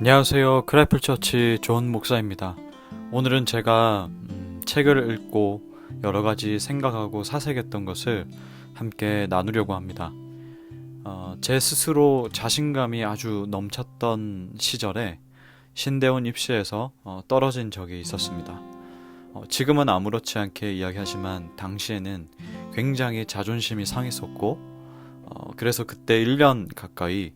안녕하세요. 크래플처치 존 목사입니다. 오늘은 제가 음, 책을 읽고 여러 가지 생각하고 사색했던 것을 함께 나누려고 합니다. 어, 제 스스로 자신감이 아주 넘쳤던 시절에 신대원 입시에서 어, 떨어진 적이 있었습니다. 어, 지금은 아무렇지 않게 이야기하지만 당시에는 굉장히 자존심이 상했었고 어, 그래서 그때 1년 가까이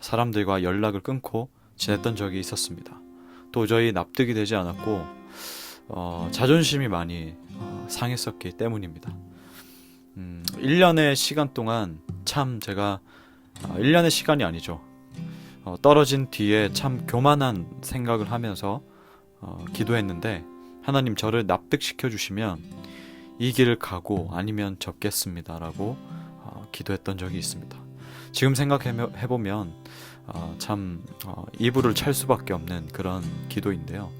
사람들과 연락을 끊고 지냈던 적이 있었습니다. 도저히 납득이 되지 않았고 어, 자존심이 많이 어, 상했었기 때문입니다. 음, 1년의 시간 동안 참 제가 어, 1년의 시간이 아니죠. 어, 떨어진 뒤에 참 교만한 생각을 하면서 어, 기도했는데 하나님 저를 납득시켜 주시면 이 길을 가고 아니면 접겠습니다라고 어, 기도했던 적이 있습니다. 지금 생각해 보면 어, 참 어, 이불을 찰 수밖에 없는 그런 기도인데요.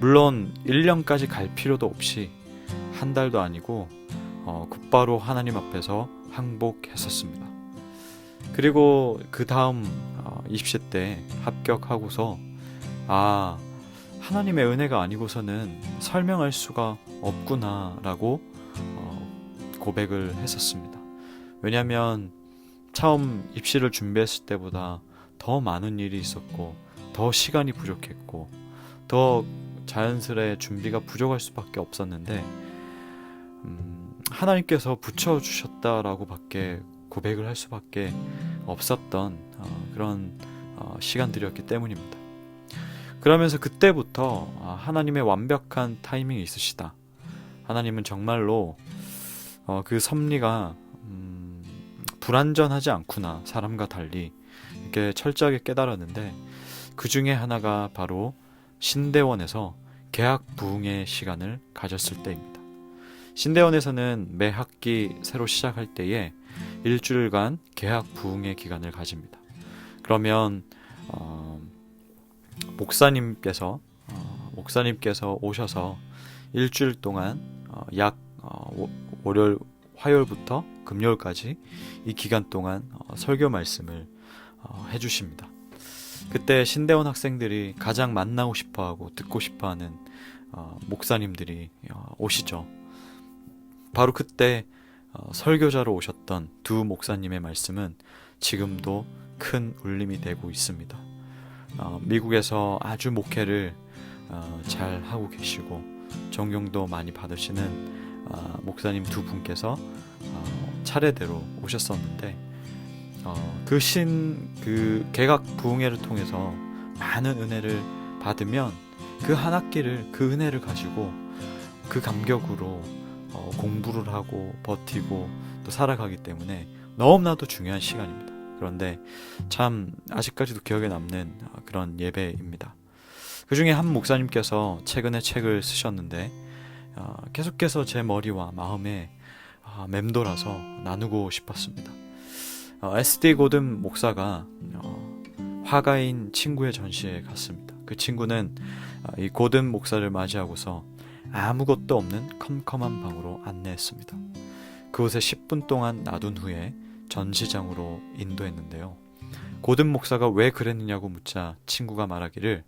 물론 1년까지 갈 필요도 없이 한 달도 아니고 어, 곧바로 하나님 앞에서 항복했었습니다. 그리고 그 다음 어, 입시 때 합격하고서 아 하나님의 은혜가 아니고서는 설명할 수가 없구나라고 어, 고백을 했었습니다. 왜냐하면 처음 입시를 준비했을 때보다 더 많은 일이 있었고 더 시간이 부족했고 더 자연스레 준비가 부족할 수밖에 없었는데 음, 하나님께서 붙여 주셨다라고밖에 고백을 할 수밖에 없었던 어, 그런 어, 시간들이었기 때문입니다. 그러면서 그때부터 아, 하나님의 완벽한 타이밍이 있으시다. 하나님은 정말로 어, 그 섭리가 음, 불완전하지 않구나 사람과 달리 이렇게 철저하게 깨달았는데 그 중에 하나가 바로 신대원에서 계약 부흥의 시간을 가졌을 때입니다. 신대원에서는 매 학기 새로 시작할 때에 일주일간 계약 부흥의 기간을 가집니다. 그러면 어, 목사님께서 어, 목사님께서 오셔서 일주일 동안 어, 약 어, 월요일 화요일부터 금요일까지 이 기간 동안 어, 설교 말씀을 어, 해주십니다. 그때 신대원 학생들이 가장 만나고 싶어하고 듣고 싶어하는 어, 목사님들이 어, 오시죠. 바로 그때 어, 설교자로 오셨던 두 목사님의 말씀은 지금도 큰 울림이 되고 있습니다. 어, 미국에서 아주 목회를 어, 잘 하고 계시고 존경도 많이 받으시는 어, 목사님 두 분께서 어, 차례대로 오셨었는데 어, 그신 그 개각 부흥회를 통해서 많은 은혜를 받으면 그 한 학기를 그 은혜를 가지고 그 감격으로 어, 공부를 하고 버티고 또 살아가기 때문에 너무나도 중요한 시간입니다. 그런데 참 아직까지도 기억에 남는 어, 그런 예배입니다. 그 중에 한 목사님께서 최근에 책을 쓰셨는데 어, 계속해서 제 머리와 마음에 어, 맴돌아서 나누고 싶었습니다. 어, SD 고든 목사가 어, 화가인 친구의 전시에 갔습니다. 그 친구는 어, 이 고든 목사를 맞이하고서 아무것도 없는 컴컴한 방으로 안내했습니다. 그곳에 10분 동안 놔둔 후에 전시장으로 인도했는데요. 고든 목사가 왜 그랬느냐고 묻자 친구가 말하기를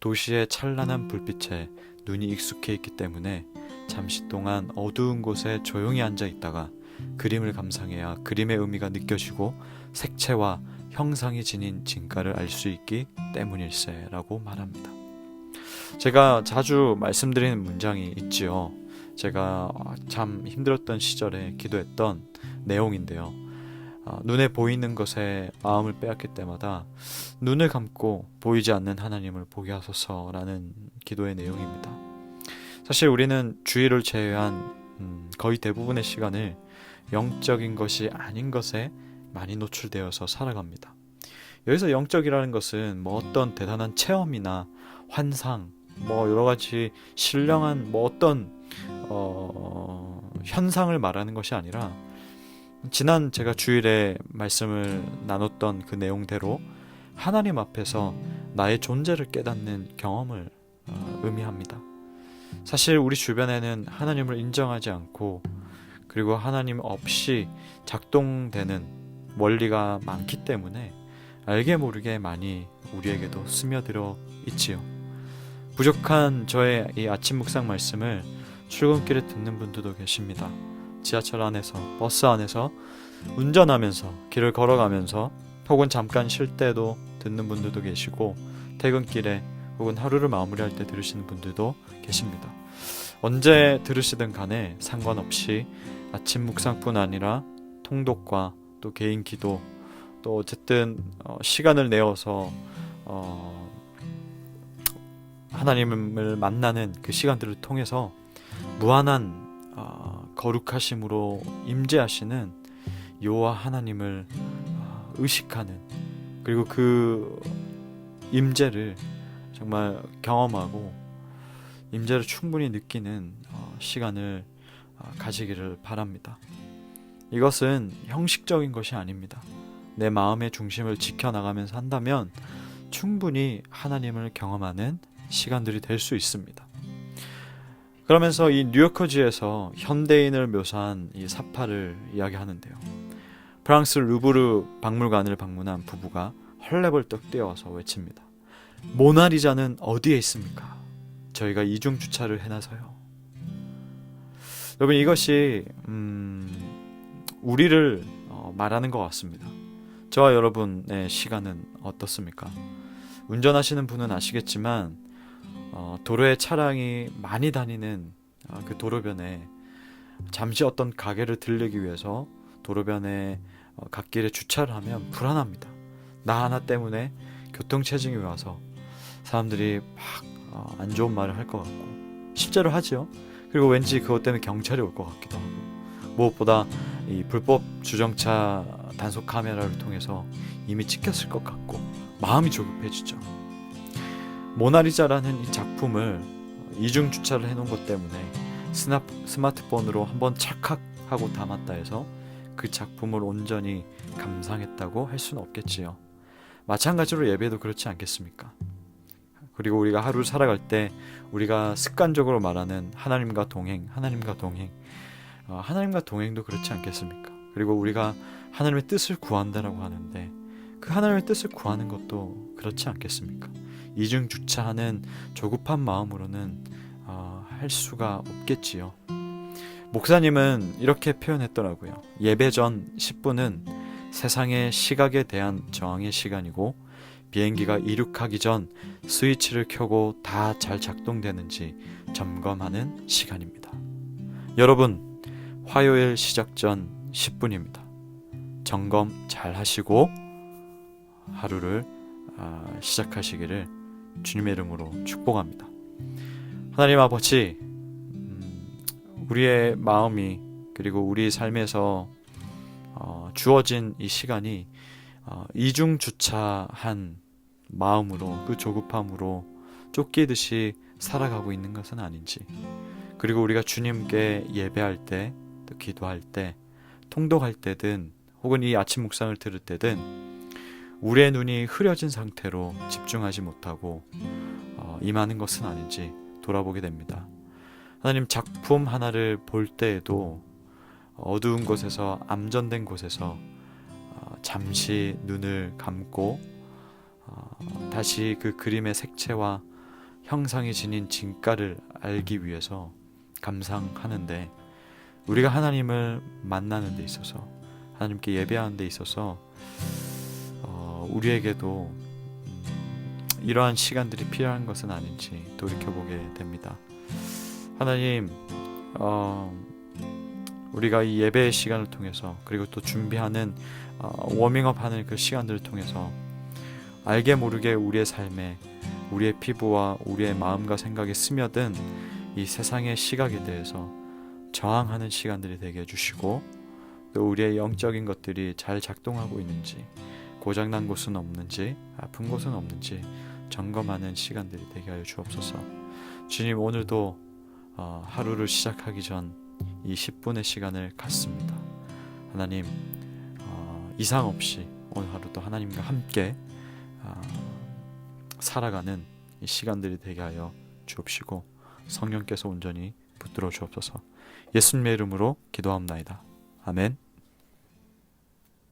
도시의 찬란한 불빛에 눈이 익숙해 있기 때문에 잠시 동안 어두운 곳에 조용히 앉아 있다가 그림을 감상해야 그림의 의미가 느껴지고 색채와 형상이 지닌 진가를 알 수 있기 때문일세라고 말합니다. 제가 자주 말씀드리는 문장이 있지요. 제가 참 힘들었던 시절에 기도했던 내용인데요. 어, 눈에 보이는 것에 마음을 빼앗길 때마다 눈을 감고 보이지 않는 하나님을 보게 하소서라는 기도의 내용입니다. 사실 우리는 주의를 제외한 음, 거의 대부분의 시간을 영적인 것이 아닌 것에 많이 노출되어서 살아갑니다. 여기서 영적이라는 것은 뭐 어떤 대단한 체험이나 환상, 뭐 여러 가지 신령한 뭐 어떤 어, 현상을 말하는 것이 아니라 지난 제가 주일에 말씀을 나눴던 그 내용대로 하나님 앞에서 나의 존재를 깨닫는 경험을 어, 의미합니다. 사실 우리 주변에는 하나님을 인정하지 않고 그리고 하나님 없이 작동되는 원리가 많기 때문에 알게 모르게 많이 우리에게도 스며들어 있지요. 부족한 저의 이 아침 묵상 말씀을 출근길에 듣는 분들도 계십니다. 지하철 안에서, 버스 안에서, 운전하면서, 길을 걸어가면서, 혹은 잠깐 쉴 때도 듣는 분들도 계시고, 퇴근길에 혹은 하루를 마무리할 때 들으시는 분들도 계십니다. 언제 들으시든 간에 상관없이 아침 묵상뿐 아니라 통독과 또 개인 기도 또 어쨌든 어, 시간을 내어서 어, 하나님을 만나는 그 시간들을 통해서 무한한 어, 거룩하심으로 임재하시는 여호와 하나님을 어, 의식하는 그리고 그 임재를 정말 경험하고 임재를 충분히 느끼는 어, 시간을 어, 가지기를 바랍니다. 이것은 형식적인 것이 아닙니다. 내 마음의 중심을 지켜나가면서 한다면 충분히 하나님을 경험하는 시간들이 될 수 있습니다. 그러면서 이 뉴요커지에서 현대인을 묘사한 이 사파를 이야기하는데요. 프랑스 루브르 박물관을 방문한 부부가 헐레벌떡 뛰어와서 외칩니다. 모나리자는 어디에 있습니까? 저희가 이중 주차를 해놔서요. 여러분 이것이 음, 우리를 어, 말하는 것 같습니다. 저와 여러분의 시간은 어떻습니까? 운전하시는 분은 아시겠지만 어, 도로에 차량이 많이 다니는 어, 그 도로변에 잠시 어떤 가게를 들르기 위해서 도로변에 어, 갓길에 주차를 하면 불안합니다. 나 하나 때문에 교통체증이 와서 사람들이 막 안 좋은 말을 할 것 같고 실제로 하지요. 그리고 왠지 그것 때문에 경찰이 올 것 같기도 하고 무엇보다 이 불법 주정차 단속 카메라를 통해서 이미 찍혔을 것 같고 마음이 조급해지죠. 모나리자라는 이 작품을 이중 주차를 해놓은 것 때문에 스나, 스마트폰으로 한번 찰칵하고 담았다 해서 그 작품을 온전히 감상했다고 할 수는 없겠지요. 마찬가지로 예배도 그렇지 않겠습니까? 그리고 우리가 하루를 살아갈 때 우리가 습관적으로 말하는 하나님과 동행, 하나님과 동행, 어, 하나님과 동행도 그렇지 않겠습니까? 그리고 우리가 하나님의 뜻을 구한다라고 하는데 그 하나님의 뜻을 구하는 것도 그렇지 않겠습니까? 이중 주차하는 조급한 마음으로는 어, 할 수가 없겠지요. 목사님은 이렇게 표현했더라고요. 예배 전 10분은 세상의 시각에 대한 저항의 시간이고 비행기가 이륙하기 전 스위치를 켜고 다 잘 작동되는지 점검하는 시간입니다. 여러분, 화요일 시작 전 10분입니다. 점검 잘 하시고 하루를 아, 시작하시기를 주님의 이름으로 축복합니다. 하나님 아버지, 음, 우리의 마음이 그리고 우리 삶에서 어, 주어진 이 시간이 어, 이중 주차한 마음으로 그 조급함으로 쫓기듯이 살아가고 있는 것은 아닌지 그리고 우리가 주님께 예배할 때 또 기도할 때 통독할 때든 혹은 이 아침 묵상을 들을 때든 우리의 눈이 흐려진 상태로 집중하지 못하고 어, 임하는 것은 아닌지 돌아보게 됩니다. 하나님 작품 하나를 볼 때에도 어두운 곳에서 암전된 곳에서 어, 잠시 눈을 감고 어, 다시 그 그림의 색채와 형상이 지닌 진가를 알기 위해서 감상하는데 우리가 하나님을 만나는 데 있어서 하나님께 예배하는 데 있어서 어, 우리에게도 음, 이러한 시간들이 필요한 것은 아닌지 돌이켜보게 됩니다. 하나님, 어, 우리가 이 예배의 시간을 통해서 그리고 또 준비하는 어, 워밍업 하는 그 시간들을 통해서 알게 모르게 우리의 삶에 우리의 피부와 우리의 마음과 생각에 스며든 이 세상의 시각에 대해서 저항하는 시간들이 되게 해주시고 또 우리의 영적인 것들이 잘 작동하고 있는지 고장난 곳은 없는지 아픈 곳은 없는지 점검하는 시간들이 되게 하여 주옵소서. 주님 오늘도 어, 하루를 시작하기 전 이 10분의 시간을 갖습니다. 하나님 어, 이상 없이 오늘 하루도 하나님과 함께 어, 살아가는 이 시간들이 되게 하여 주옵시고 성령께서 온전히 붙들어 주옵소서. 예수님의 이름으로 기도합나이다. 아멘.